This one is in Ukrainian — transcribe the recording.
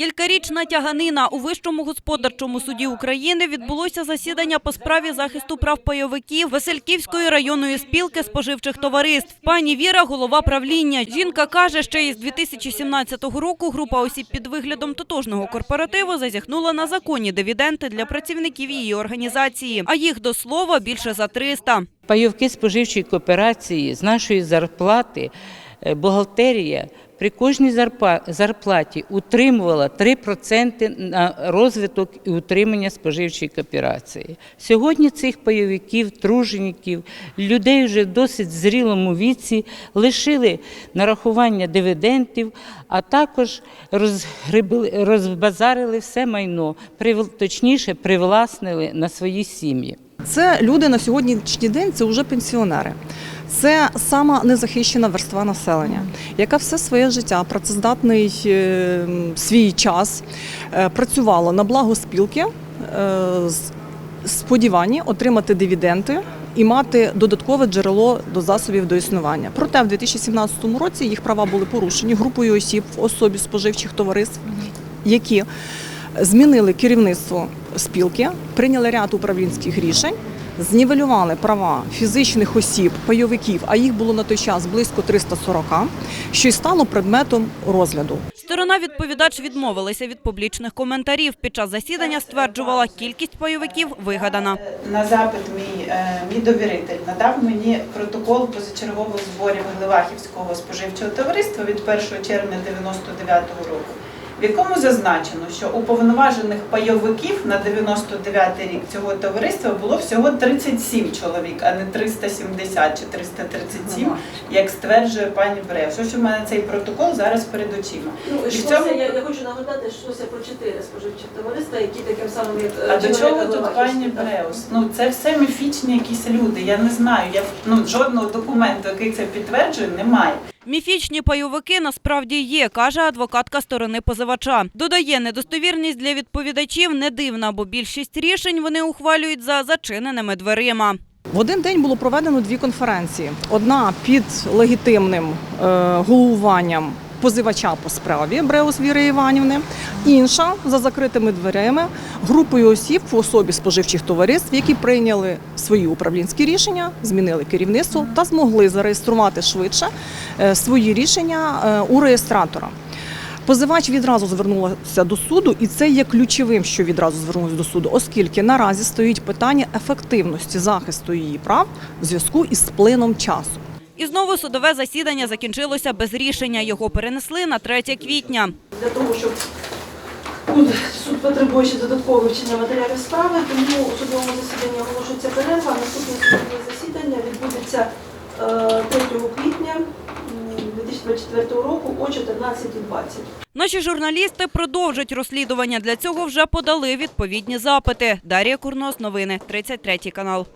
Кількарічна тяганина у Вищому господарчому суді України відбулося засідання по справі захисту прав пайовиків Васильківської районної спілки споживчих товариств. Пані Віра – голова правління. Жінка каже, ще із 2017 року група осіб під виглядом тотожного корпоративу зазіхнула на законні дивіденди для працівників її організації, а їх до слова більше за 300. Пайовки споживчої кооперації з нашої зарплати е, бухгалтерія при кожній зарплаті утримувала 3% на розвиток і утримання споживчої кооперації. Сьогодні цих пайовиків, тружеників, людей вже в досить зрілому віці лишили нарахування дивідендів, а також розбазарили все майно, точніше привласнили на свої сім'ї. Це люди на сьогоднішній день це вже пенсіонери. Це сама незахищена верства населення, яка все своє життя, працездатний е, свій час е, працювала на благо спілки е, з сподіванні отримати дивіденди і мати додаткове джерело до засобів до існування. Проте в 2017 році їх права були порушені групою осіб в особі споживчих товариств, які змінили керівництво спілки, прийняли ряд управлінських рішень, знівелювали права фізичних осіб, пайовиків, а їх було на той час близько 340, що й стало предметом розгляду. Сторона відповідач відмовилася від публічних коментарів. Під час засідання стверджувала, кількість пайовиків вигадана. На запит мій, е, мій довіритель надав мені протокол позачергових зборів Гливахівського споживчого товариства від 1 червня 99 року, в якому зазначено, що уповноважених пайовиків на 99 рік цього товариства було всього 37 чоловік, а не 370 чи 337, як стверджує пані Брев. Що ж у мене цей протокол зараз перед очима. Ну, І в цьому- я, я хочу нагадати, що йшлося про чотири споживчих товариства, які таким самим як А до чого тут Голова пані Київська. Бреус? Ну це все міфічні якісь люди. Я не знаю. Я ну жодного документу, який це підтверджує, немає. Міфічні пайовики насправді є, каже адвокатка сторони позивача. Додає, недостовірність для відповідачів не дивна, бо більшість рішень вони ухвалюють за зачиненими дверима. В один день було проведено дві конференції: одна під легітимним е, головуванням позивача по справі Бреус Віри Іванівни, інша за закритими дверима групою осіб в особі споживчих товариств, які прийняли свої управлінські рішення, змінили керівництво та змогли зареєструвати швидше е, свої рішення е, у реєстратора. Позивач відразу звернулася до суду, і це є ключовим, що відразу звернулася до суду, оскільки наразі стоїть питання ефективності захисту її прав в зв'язку із плином часу. І знову судове засідання закінчилося без рішення. Його перенесли на 3 квітня. Для того, щоб суд потребує ще додаткового вивчення матеріалів справи, тому у судовому засіданні оголошується перерва. Наступне судове засідання відбудеться е, 3 квітня м, 2024 року о 14.20. Наші журналісти продовжать розслідування. Для цього вже подали відповідні запити. Дар'я Курнос, новини, 33 канал.